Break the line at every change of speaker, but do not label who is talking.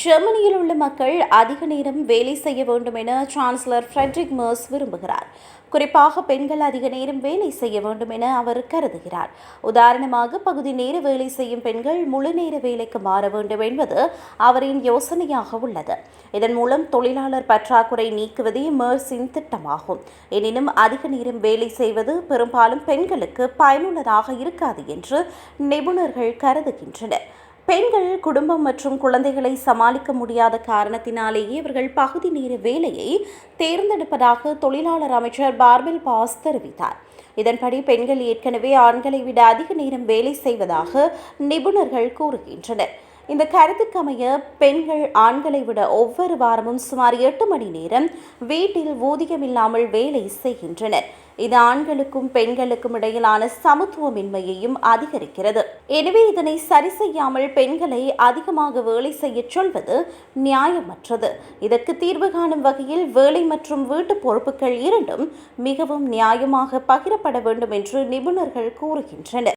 ஜெர்மனியில் உள்ள மக்கள் அதிக நேரம் வேலை செய்ய வேண்டும் என சான்சலர் ஃப்ரெட்ரிக் மர்ஸ் விரும்புகிறார். குறிப்பாக பெண்கள் அதிக நேரம் வேலை செய்ய வேண்டும் என அவர் கருதுகிறார். உதாரணமாக பகுதி நேர வேலை செய்யும் பெண்கள் முழு நேர வேலைக்கு மாற வேண்டும் என்பது அவரின் யோசனையாக உள்ளது. இதன் மூலம் தொழிலாளர் பற்றாக்குறை நீக்குவதே மர்ஸின் திட்டமாகும். எனினும் அதிக நேரம் வேலை செய்வது பெரும்பாலும் பெண்களுக்கு பயனுள்ளதாக இருக்காது என்று நிபுணர்கள் கருதுகின்றனர். பெண்கள் குடும்பம் மற்றும் குழந்தைகளை சமாளிக்க முடியாத காரணத்தினாலேயே இவர்கள் பகுதி நேர வேலையை தேர்ந்தெடுப்பதாக தொழிலாளர் அமைச்சர் பார்பெல் பாஸ் தெரிவித்தார். இதன்படி பெண்கள் ஏற்கனவே ஆண்களை விட அதிக நேரம் வேலை செய்வதாக நிபுணர்கள் கூறுகின்றனர். இந்த கருத்துக்கமைய பெண்கள் ஆண்களை விட ஒவ்வொரு வாரமும் சுமார் எட்டு மணி நேரம் வீட்டில் ஊதியமில்லாமல் வேலை செய்கின்றனர். இது ஆண்களுக்கும் பெண்களுக்கும் இடையிலான சமத்துவமின்மையையும் அதிகரிக்கிறது. எனவே இதனை சரி செய்யாமல் பெண்களை அதிகமாக வேலை செய்ய சொல்வது நியாயமற்றது. இதற்கு தீர்வு காணும் வகையில் வேலை மற்றும் வீட்டு பொறுப்புகள் இரண்டும் மிகவும் நியாயமாக பகிரப்பட வேண்டும் என்று நிபுணர்கள் கூறுகின்றனர்.